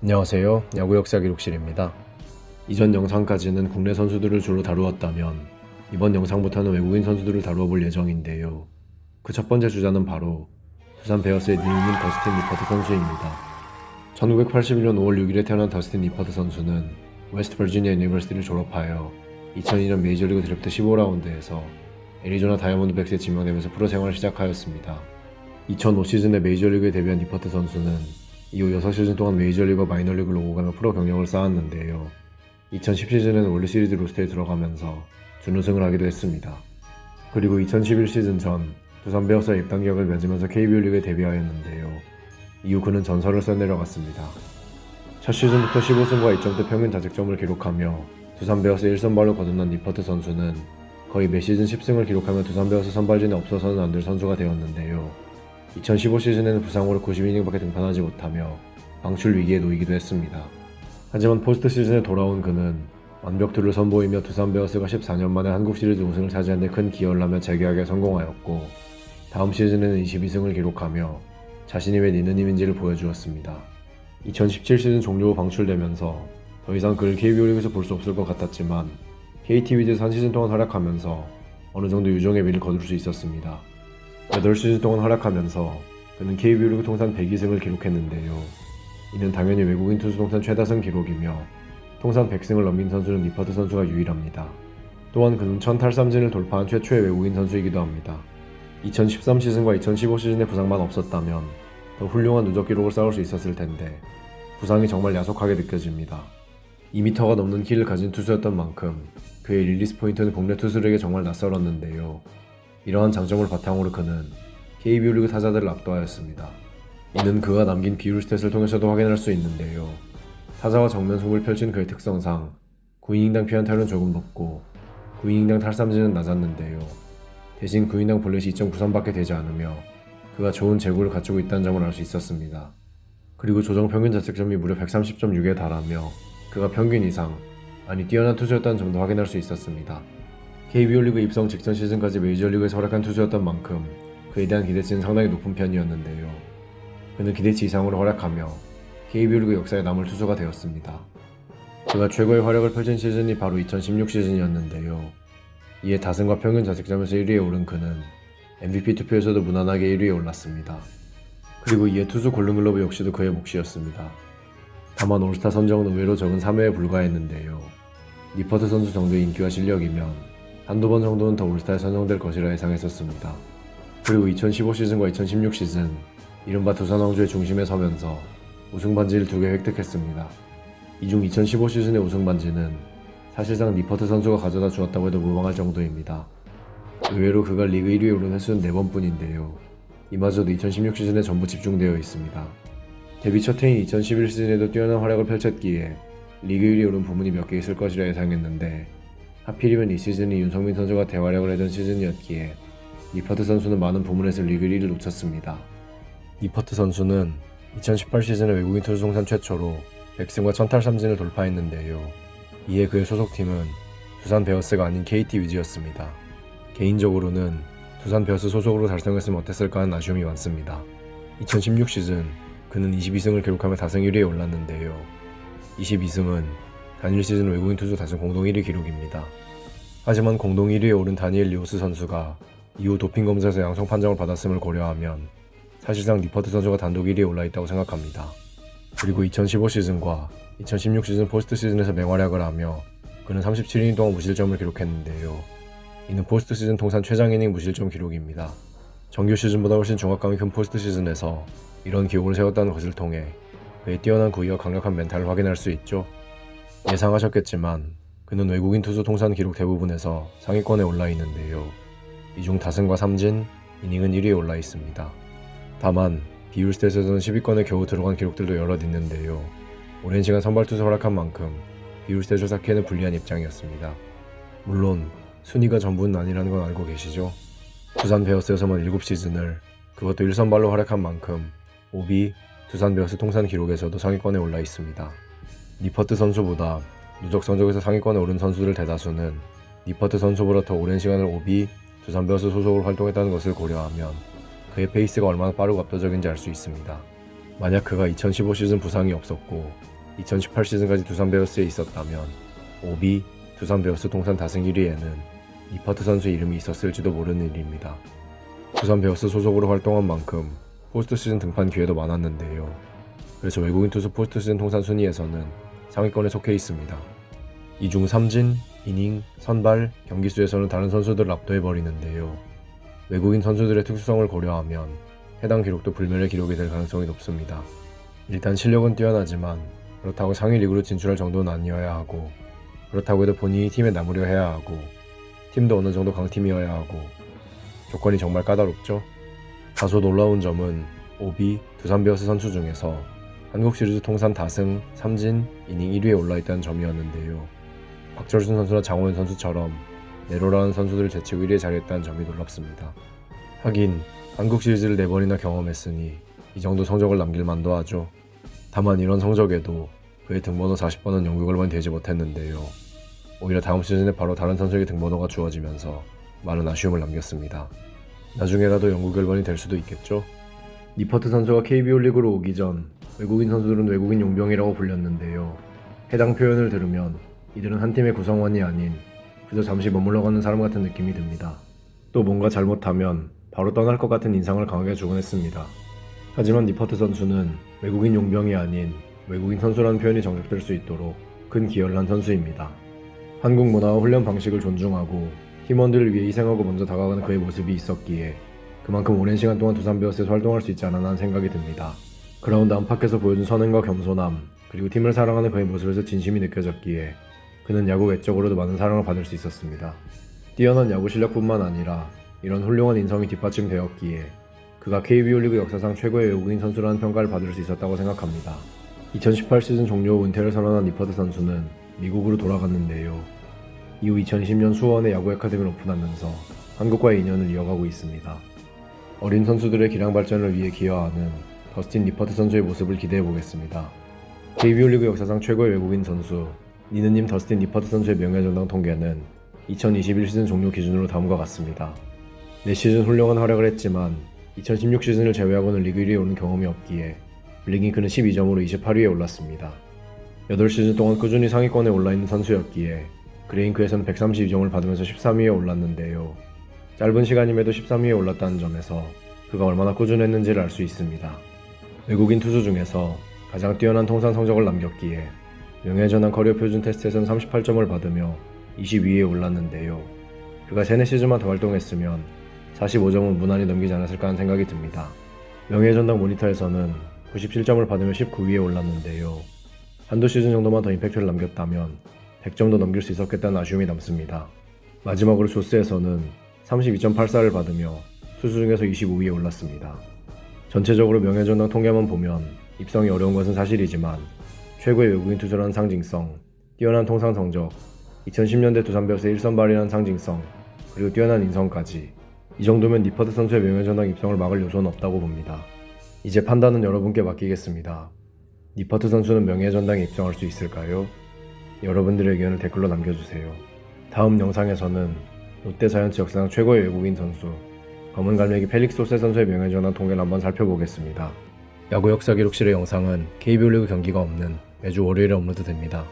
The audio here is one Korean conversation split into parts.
안녕하세요. 야구 역사 기록실입니다. 이전 영상까지는 국내 선수들을 주로 다루었다면 이번 영상부터는 외국인 선수들을 다루어 볼 예정인데요. 그 첫 번째 주자는 바로 두산 베어스의 니은인 더스틴 리퍼트 선수입니다. 1981년 5월 6일에 태어난 더스틴 리퍼트 선수는 웨스트 버지니아 유니버시티를 졸업하여 2002년 메이저리그 드래프트 15라운드에서 애리조나 다이아몬드백스에 지명되면서 프로 생활을 시작하였습니다. 2005 시즌에 메이저리그에 데뷔한 리퍼트 선수는 이후 6시즌 동안 메이저리그 마이너리그로 오가며 프로 경력을 쌓았는데요. 2010 시즌에는 월드시리즈 로스터에 들어가면서 준우승을 하기도 했습니다. 그리고 2011 시즌 전 두산 베어스와 입단 계약을 맺으면서 KBO 리그에 데뷔하였는데요. 이후 그는 전설을 써내려갔습니다. 첫 시즌부터 15승과 2점대 평균 자책점을 기록하며 두산 베어스 1선발로 거듭난 리퍼트 선수는 거의 매 시즌 10승을 기록하며 두산 베어스 선발진에 없어서는 안 될 선수가 되었는데요. 2015 시즌에는 부상으로 90이닝밖에 등판하지 못하며 방출 위기에 놓이기도 했습니다. 하지만 포스트 시즌에 돌아온 그는 완벽투를 선보이며 두산 베어스가 14년 만에 한국 시리즈 우승을 차지한 데 큰 기여를 하며 재계약에 성공하였고 다음 시즌에는 22승을 기록하며 자신이 왜 니느님인지를 보여주었습니다. 2017 시즌 종료 후 방출되면서 더 이상 그를 KBO 리그에서 볼 수 없을 것 같았지만 KT 위즈에서 한 시즌 동안 활약하면서 어느 정도 유종의 미를 거둘 수 있었습니다. 8 시즌 동안 활약하면서 그는 KBO 통산 102승을 기록했는데요. 이는 당연히 외국인 투수 통산 최다승 기록이며 통산 100승을 넘긴 선수는 리퍼트 선수가 유일합니다. 또한 그는 1000탈삼진을 돌파한 최초의 외국인 선수이기도 합니다. 2013 시즌과 2015 시즌의 부상만 없었다면 더 훌륭한 누적 기록을 쌓을 수 있었을 텐데 부상이 정말 야속하게 느껴집니다. 2m가 넘는 키를 가진 투수였던 만큼 그의 릴리스 포인트는 국내 투수들에게 정말 낯설었는데요. 이러한 장점을 바탕으로 그는 KBO 리그 타자들을 압도하였습니다. 이는 그가 남긴 비율 스탯을 통해서도 확인할 수 있는데요. 타자와 정면 승부를 펼친 그의 특성상 9이닝당 피안타율은 조금 높고 9이닝당 탈삼진은 낮았는데요. 대신 9이닝당 볼넷이 2.93밖에 되지 않으며 그가 좋은 제구를 갖추고 있다는 점을 알 수 있었습니다. 그리고 조정 평균 자책점이 무려 130.6에 달하며 그가 평균 이상, 아니 뛰어난 투수였다는 점도 확인할 수 있었습니다. KBO 리그 입성 직전 시즌까지 메이저리그에서 활약한 투수였던 만큼 그에 대한 기대치는 상당히 높은 편이었는데요. 그는 기대치 이상으로 활약하며 KBO 리그 역사에 남을 투수가 되었습니다. 그가 최고의 활약을 펼친 시즌이 바로 2016 시즌이었는데요. 이에 다승과 평균 자책점에서 1위에 오른 그는 MVP 투표에서도 무난하게 1위에 올랐습니다. 그리고 이에 투수 골든글러브 역시도 그의 몫이었습니다. 다만 올스타 선정은 의외로 적은 3회에 불과했는데요. 리퍼트 선수 정도의 인기와 실력이면 한두 번 정도는 더 올스타에 선정될 것이라 예상했었습니다. 그리고 2015 시즌과 2016 시즌 이른바 두산 왕조의 중심에 서면서 우승 반지를 두 개 획득했습니다. 이 중 2015 시즌의 우승 반지는 사실상 리퍼트 선수가 가져다 주었다고 해도 무방할 정도입니다. 의외로 그가 리그 1위에 오른 횟수는 4번 뿐인데요. 이마저도 2016 시즌에 전부 집중되어 있습니다. 데뷔 첫 해인 2011 시즌에도 뛰어난 활약을 펼쳤기에 리그 1위에 오른 부문이 몇 개 있을 것이라 예상했는데 하필이면 이 시즌이 윤성민 선수가 대활약을 하던 시즌이었기에 리퍼트 선수는 많은 부문에서 리그 1위를 놓쳤습니다. 리퍼트 선수는 2018 시즌에 외국인 투수 통산 최초로 100승과 1000탈삼진을 돌파했는데요. 이에 그의 소속팀은 두산 베어스가 아닌 KT 위즈였습니다. 개인적으로는 두산 베어스 소속으로 달성했으면 어땠을까 하는 아쉬움이 많습니다. 2016 시즌 그는 22승을 기록하며 다승 1위에 올랐는데요. 22승은 단일 시즌 외국인 투수 다승 공동 1위 기록입니다. 하지만 공동 1위에 오른 다니엘 리오스 선수가 이후 도핑 검사에서 양성 판정을 받았음을 고려하면 사실상 리퍼트 선수가 단독 1위에 올라 있다고 생각합니다. 그리고 2015 시즌과 2016 시즌 포스트 시즌에서 맹활약을 하며 그는 37이닝 동안 무실점을 기록했는데요. 이는 포스트 시즌 통산 최장 이닝 무실점 기록입니다. 정규 시즌보다 훨씬 정확감이 큰 포스트 시즌에서 이런 기록을 세웠다는 것을 통해 그의 뛰어난 구위와 강력한 멘탈을 확인할 수 있죠. 예상하셨겠지만 그는 외국인 투수 통산 기록 대부분에서 상위권에 올라 있는데요. 이중 다승과 삼진, 이닝은 1위에 올라 있습니다. 다만 비율 스탯에서는 10위권에 겨우 들어간 기록들도 여럿 있는데요. 오랜 시간 선발 투수 활약한 만큼 비율 스탯을 쌓기에는 불리한 입장이었습니다. 물론 순위가 전부는 아니라는 건 알고 계시죠? 두산 베어스에서만 7시즌을 그것도 1선발로 활약한 만큼 오비 두산 베어스 통산 기록에서도 상위권에 올라 있습니다. 니퍼트 선수보다 누적 성적에서 상위권에 오른 선수들 대다수는 니퍼트 선수보다 더 오랜 시간을 오비 두산 베어스 소속으로 활동했다는 것을 고려하면 그의 페이스가 얼마나 빠르고 압도적인지 알 수 있습니다. 만약 그가 2015 시즌 부상이 없었고 2018 시즌까지 두산 베어스에 있었다면 오비 두산 베어스 통산 다승 1위에는 니퍼트 선수 이름이 있었을지도 모르는 일입니다. 두산 베어스 소속으로 활동한 만큼 포스트 시즌 등판 기회도 많았는데요. 그래서 외국인 투수 포스트 시즌 통산 순위에서는 상위권에 속해 있습니다. 이중 삼진, 이닝, 선발, 경기 수에서는 다른 선수들을 압도해 버리는데요. 외국인 선수들의 특수성을 고려하면 해당 기록도 불멸의 기록이 될 가능성이 높습니다. 일단 실력은 뛰어나지만 그렇다고 상위 리그로 진출할 정도는 아니어야 하고 그렇다고 해도 본인이 팀에 남으려 해야 하고 팀도 어느 정도 강팀이어야 하고 조건이 정말 까다롭죠. 다소 놀라운 점은 오비, 두산 베어스 선수 중에서 한국 시리즈 통산 다승, 삼진, 이닝 1위에 올라있다는 점이었는데요. 박철순 선수나 장호연 선수처럼 네로라는 선수들을 제치고 1위에 자리했다는 점이 놀랍습니다. 하긴 한국 시리즈를 4번이나 경험했으니 이 정도 성적을 남길 만도 하죠. 다만 이런 성적에도 그의 등번호 40번은 영국 얼반이 되지 못했는데요. 오히려 다음 시즌에 바로 다른 선수에게 등번호가 주어지면서 많은 아쉬움을 남겼습니다. 나중에라도 영국 열번이 될 수도 있겠죠? 니퍼트 선수가 KBO 리그로 오기 전 외국인 선수들은 외국인 용병이라고 불렸는데요. 해당 표현을 들으면 이들은 한 팀의 구성원이 아닌 그저 잠시 머물러 가는 사람 같은 느낌이 듭니다. 또 뭔가 잘못하면 바로 떠날 것 같은 인상을 강하게 주곤 했습니다. 하지만 니퍼트 선수는 외국인 용병이 아닌 외국인 선수라는 표현이 정착될 수 있도록 큰 기여를 한 선수입니다. 한국 문화와 훈련 방식을 존중하고 팀원들을 위해 희생하고 먼저 다가가는 그의 모습이 있었기에 그만큼 오랜 시간 동안 두산 베어스에서 활동할 수 있지 않았나 하는 생각이 듭니다. 그라운드 안팎에서 보여준 선행과 겸손함 그리고 팀을 사랑하는 그의 모습에서 진심이 느껴졌기에 그는 야구 외적으로도 많은 사랑을 받을 수 있었습니다. 뛰어난 야구 실력뿐만 아니라 이런 훌륭한 인성이 뒷받침되었기에 그가 KBO 리그 역사상 최고의 외국인 선수라는 평가를 받을 수 있었다고 생각합니다. 2018 시즌 종료 후 은퇴를 선언한 니퍼드 선수는 미국으로 돌아갔는데요. 이후 2020년 수원의 야구 아카데미를 오픈하면서 한국과의 인연을 이어가고 있습니다. 어린 선수들의 기량 발전을 위해 기여하는 더스틴 니퍼트 선수의 모습을 기대해 보겠습니다. KBO 리그 역사상 최고의 외국인 선수 니느님 더스틴 니퍼트 선수의 명예전당 통계는 2021 시즌 종료 기준으로 다음과 같습니다. 4시즌 훌륭한 활약을 했지만 2016 시즌을 제외하고는 리그 1위에 오른 경험이 없기에 블링잉크는 12점으로 28위에 올랐습니다. 8시즌 동안 꾸준히 상위권에 올라있는 선수였기에 그레인크에서는 132점을 받으면서 13위에 올랐는데요. 짧은 시간임에도 13위에 올랐다는 점에서 그가 얼마나 꾸준했는지를 알 수 있습니다. 외국인 투수 중에서 가장 뛰어난 통산 성적을 남겼기에 명예 전환 커리어 표준 테스트에서는 38점을 받으며 22위에 올랐는데요. 그가 3, 4시즌만 더 활동했으면 45점은 무난히 넘기지 않았을까 하는 생각이 듭니다. 명예 전당 모니터에서는 97점을 받으며 19위에 올랐는데요. 한두 시즌 정도만 더 임팩트를 남겼다면 100점도 넘길 수 있었겠다는 아쉬움이 남습니다. 마지막으로 조스에서는 32.84를 받으며 투수 중에서 25위에 올랐습니다. 전체적으로 명예전당 통계만 보면 입성이 어려운 것은 사실이지만 최고의 외국인 투수라는 상징성, 뛰어난 통상 성적, 2010년대 두산 베어스의 1선발이라는 상징성, 그리고 뛰어난 인성까지 이 정도면 니퍼드 선수의 명예전당 입성을 막을 요소는 없다고 봅니다. 이제 판단은 여러분께 맡기겠습니다. 니퍼트 선수는 명예전당에 입성할 수 있을까요? 여러분들의 의견을 댓글로 남겨주세요. 다음 영상에서는 롯데 자이언츠 역사상 최고의 외국인 선수 검은 갈매기 펠릭스 호세 선수의 명예전당 통계를 한번 살펴보겠습니다. 야구 역사 기록실의 영상은 KBO 리그 경기가 없는 매주 월요일에 업로드됩니다.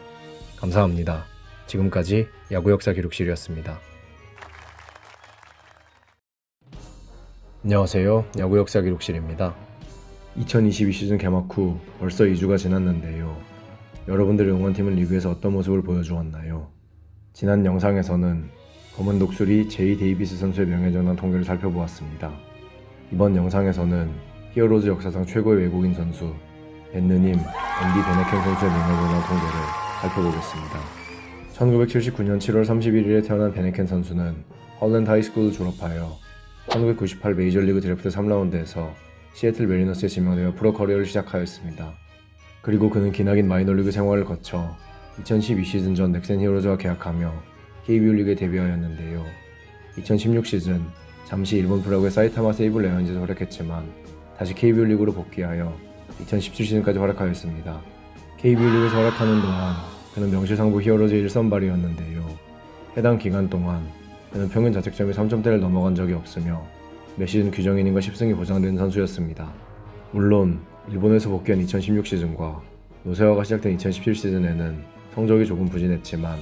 감사합니다. 지금까지 야구 역사 기록실이었습니다. 안녕하세요. 야구 역사 기록실입니다. 2022 시즌 개막 후 벌써 2주가 지났는데요. 여러분들의 응원팀은 리그에서 어떤 모습을 보여주었나요? 지난 영상에서는 검은 독수리 제이 데이비스 선수의 명예전당 통계를 살펴보았습니다. 이번 영상에서는 히어로즈 역사상 최고의 외국인 선수 벤느님 앤디 베네켄 선수의 명예전당 통계를 살펴보겠습니다. 1979년 7월 31일에 태어난 베네켄 선수는 헐랜드 하이스쿨을 졸업하여 1998 메이저리그 드래프트 3라운드에서 시애틀 메리너스에 지명되어 프로 커리어를 시작하였습니다. 그리고 그는 기나긴 마이너리그 생활을 거쳐 2012 시즌 전 넥센 히어로즈와 계약하며 KBO 리그에 데뷔하였는데요. 2016 시즌 잠시 일본 프로야구의 사이타마 세이브 레언즈에서 활약했지만 다시 KBO 리그로 복귀하여 2017 시즌까지 활약하였습니다. KBO 리그에서 활약하는 동안 그는 명실상부 히어로즈의 1선발이었는데요. 해당 기간 동안 그는 평균 자책점이 3점대를 넘어간 적이 없으며 매 시즌 규정인과 10승이 보장되는 선수였습니다. 물론 일본에서 복귀한 2016 시즌과 노세화가 시작된 2017 시즌에는 성적이 조금 부진했지만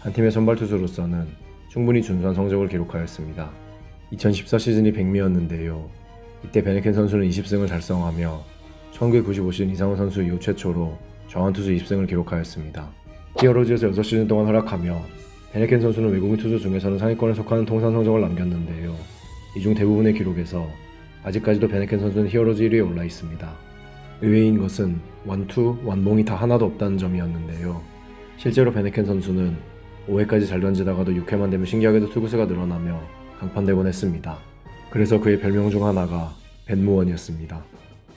한 팀의 선발 투수로서는 충분히 준수한 성적을 기록하였습니다. 2014 시즌이 백미였는데요. 이때 베네켄 선수는 20승을 달성하며 1995 시즌 이상호 선수 이후 최초로 정한 투수 20승을 기록하였습니다. 히어로즈에서 6시즌 동안 활약하며 베네켄 선수는 외국인 투수 중에서는 상위권에 속하는 통산 성적을 남겼는데요. 이 중 대부분의 기록에서 아직까지도 베네켄 선수는 히어로즈 1위에 올라 있습니다. 의외인 것은 원투, 원봉이 다 하나도 없다는 점이었는데요. 실제로 베네켄 선수는 5회까지 잘 던지다가도 6회만 되면 신기하게도 투구수가 늘어나며 강판되곤 했습니다. 그래서 그의 별명 중 하나가 벤무원이었습니다.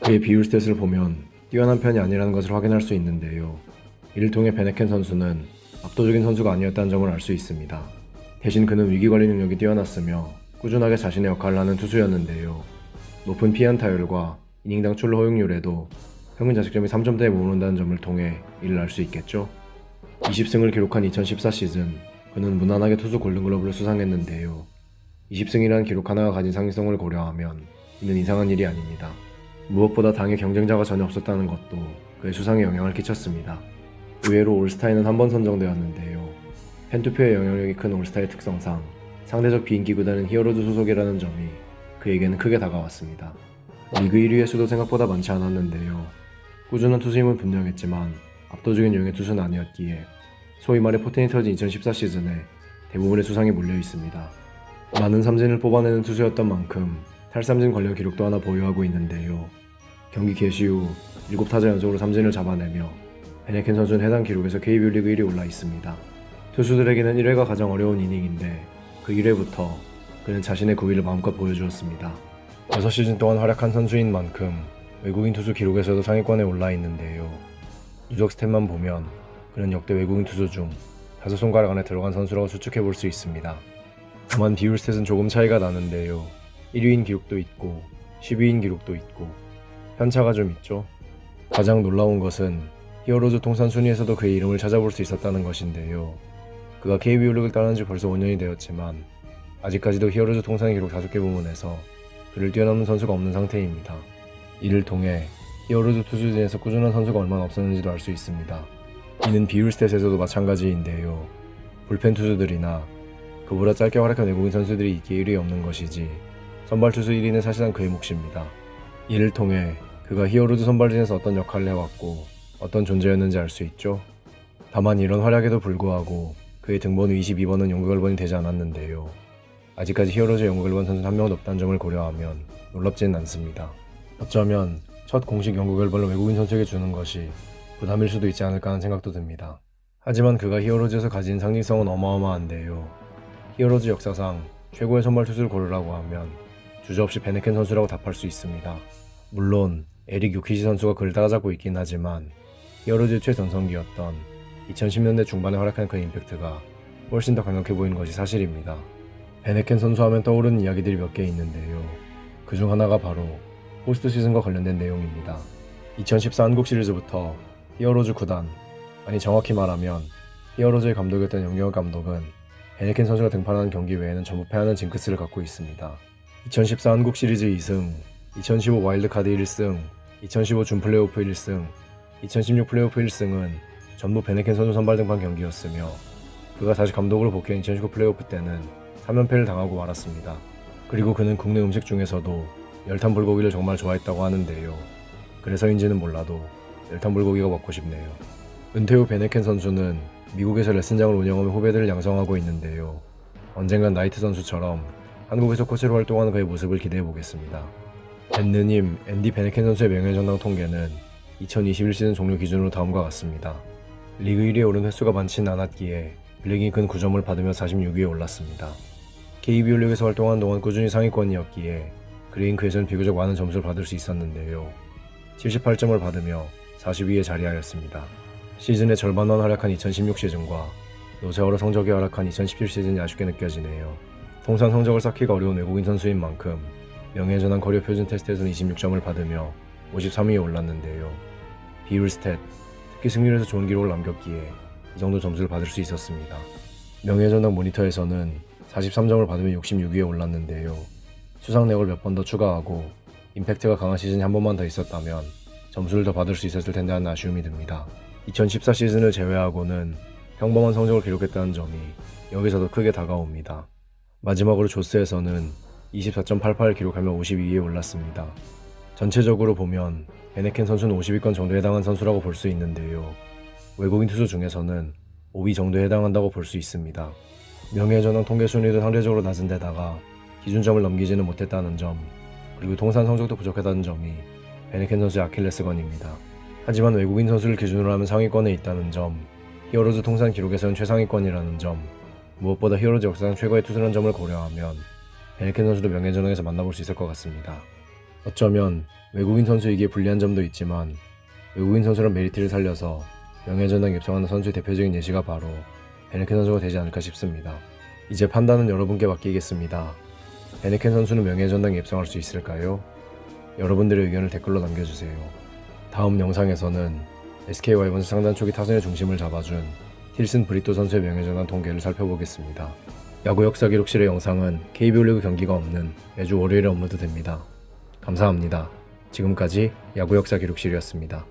그의 비율 스탯을 보면 뛰어난 편이 아니라는 것을 확인할 수 있는데요. 이를 통해 베네켄 선수는 압도적인 선수가 아니었다는 점을 알 수 있습니다. 대신 그는 위기 관리 능력이 뛰어났으며 꾸준하게 자신의 역할을 하는 투수였는데요. 높은 피안 타율과 이닝당 출루 허용률에도 평균 자책점이 3점대에 머무른다는 점을 통해 이를 알 수 있겠죠. 20승을 기록한 2014 시즌 그는 무난하게 투수 골든글러브를 수상했는데요. 20승이라는 기록 하나가 가진 상위성을 고려하면 이는 이상한 일이 아닙니다. 무엇보다 당의 경쟁자가 전혀 없었다는 것도 그의 수상에 영향을 끼쳤습니다. 의외로 올스타에는 한 번 선정되었는데요. 팬투표의 영향력이 큰 올스타의 특성상 상대적 비인기 구단은 히어로즈 소속이라는 점이 그에게는 크게 다가왔습니다. 리그 1위의 수도 생각보다 많지 않았는데요. 꾸준한 투수임은 분명했지만 압도적인 용의 투수는 아니었기에 소위 말해 포텐이 터진 2014 시즌에 대부분의 수상이 몰려 있습니다. 많은 삼진을 뽑아내는 투수였던 만큼 탈삼진 관련 기록도 하나 보유하고 있는데요. 경기 개시 후 7타자 연속으로 삼진을 잡아내며 베네켄 선수는 해당 기록에서 KBO 리그 1위 올라 있습니다. 투수들에게는 1회가 가장 어려운 이닝인데 그 1회부터 그는 자신의 구위를 마음껏 보여주었습니다. 6시즌 동안 활약한 선수인 만큼 외국인 투수 기록에서도 상위권에 올라 있는데요. 누적 스탯만 보면 그는 역대 외국인 투수 중 다섯 손가락 안에 들어간 선수라고 추측해 볼 수 있습니다. 다만 비율 스탯은 조금 차이가 나는데요. 1위인 기록도 있고 10위인 기록도 있고 편차가 좀 있죠. 가장 놀라운 것은 히어로즈 통산 순위에서도 그의 이름을 찾아볼 수 있었다는 것인데요. 그가 KBO 리그를 떠난 지 벌써 5년이 되었지만 아직까지도 히어로즈 통산 기록 5개 부문에서 그를 뛰어넘는 선수가 없는 상태입니다. 이를 통해 히어로즈 투수진에서 꾸준한 선수가 얼마나 없었는지도 알 수 있습니다. 이는 비율 스탯에서도 마찬가지인데요. 불펜 투수들이나 그보다 짧게 활약한 외국인 선수들이 이기에 1위 없는 것이지 선발 투수 1위는 사실상 그의 몫입니다. 이를 통해 그가 히어로즈 선발진에서 어떤 역할을 해왔고 어떤 존재였는지 알 수 있죠. 다만 이런 활약에도 불구하고 그의 등번호 22번은 연구 결번이 되지 않았는데요. 아직까지 히어로즈 연구 결번 선수는 한 명도 없다는 점을 고려하면 놀랍지는 않습니다. 어쩌면 첫 공식 연구 결번을 외국인 선수에게 주는 것이 부담일 수도 있지 않을까 하는 생각도 듭니다. 하지만 그가 히어로즈에서 가진 상징성은 어마어마한데요. 히어로즈 역사상 최고의 선발 투수를 고르라고 하면 주저없이 베네켄 선수라고 답할 수 있습니다. 물론 에릭 요키시 선수가 그를 따라잡고 있긴 하지만 히어로즈의 최전성기였던 2010년대 중반에 활약한 그 임팩트가 훨씬 더 강력해 보이는 것이 사실입니다. 베네켄 선수 하면 떠오르는 이야기들이 몇 개 있는데요. 그 중 하나가 바로 포스트 시즌과 관련된 내용입니다. 2014 한국 시리즈부터 히어로즈 구단, 아니 정확히 말하면 히어로즈의 감독이었던 영경혁 감독은 베네켄 선수가 등판하는 경기 외에는 전부 패하는 징크스를 갖고 있습니다. 2014 한국 시리즈 2승, 2015 와일드카드 1승, 2015 준 플레이오프 1승, 2016 플레이오프 1승은 전부 베네켄 선수 선발 등판 경기였으며 그가 다시 감독으로 복귀한 2019 플레이오프 때는 3연패를 당하고 말았습니다. 그리고 그는 국내 음식 중에서도 열탄 불고기를 정말 좋아했다고 하는데요. 그래서인지는 몰라도 열탄 불고기가 먹고 싶네요. 은퇴 후 베네켄 선수는 미국에서 레슨장을 운영하며 후배들을 양성하고 있는데요. 언젠간 나이트 선수처럼 한국에서 코치로 활동하는 그의 모습을 기대해 보겠습니다. 벤느님 앤디 베네켄 선수의 명예전당 통계는 2021 시즌 종료 기준으로 다음과 같습니다. 리그 1위에 오른 횟수가 많지는 않았기에 블랙이 근 9점을 받으며 46위에 올랐습니다. KBO 리그에서 활동한 동안 꾸준히 상위권이었기에 그레인크에서는 비교적 많은 점수를 받을 수 있었는데요. 78점을 받으며 40위에 자리하였습니다. 시즌의 절반만 활약한 2016 시즌과 노세월호 성적이 활약한 2017 시즌이 아쉽게 느껴지네요. 통산 성적을 쌓기가 어려운 외국인 선수인 만큼 명예전환 커리어 표준 테스트에서는 26점을 받으며 53위에 올랐는데요. 비율 스탯, 특히 승률에서 좋은 기록을 남겼기에 이 정도 점수를 받을 수 있었습니다. 명예전당 모니터에서는 43점을 받으며 66위에 올랐는데요. 수상 내역을 몇 번 더 추가하고 임팩트가 강한 시즌이 한 번만 더 있었다면 점수를 더 받을 수 있었을 텐데 하는 아쉬움이 듭니다. 2014 시즌을 제외하고는 평범한 성적을 기록했다는 점이 여기서도 크게 다가옵니다. 마지막으로 조스에서는 24.88을 기록하며 52위에 올랐습니다. 전체적으로 보면 베네켄 선수는 50위권 정도에 해당한 선수라고 볼 수 있는데요. 외국인 투수 중에서는 5위 정도에 해당한다고 볼 수 있습니다. 명예전환 통계 순위도 상대적으로 낮은 데다가 기준점을 넘기지는 못했다는 점, 그리고 통산 성적도 부족하다는 점이 베네켄 선수의 아킬레스건입니다. 하지만 외국인 선수를 기준으로 하면 상위권에 있다는 점, 히어로즈 통산 기록에서는 최상위권이라는 점, 무엇보다 히어로즈 역사상 최고의 투수라는 점을 고려하면 베네켄 선수도 명예전환에서 만나볼 수 있을 것 같습니다. 어쩌면 외국인 선수이기에 불리한 점도 있지만 외국인 선수란 메리트를 살려서 명예전환 입성하는 선수의 대표적인 예시가 바로 베네켄 선수가 되지 않을까 싶습니다. 이제 판단은 여러분께 맡기겠습니다. 베네켄 선수는 명예전당에 입성할 수 있을까요? 여러분들의 의견을 댓글로 남겨주세요. 다음 영상에서는 SK 와이번스 상단 초기 타선의 중심을 잡아준 틸슨 브리또 선수의 명예전환 통계를 살펴보겠습니다. 야구 역사 기록실의 영상은 KBO 리그 경기가 없는 매주 월요일에 업로드됩니다. 감사합니다. 지금까지 야구 역사 기록실이었습니다.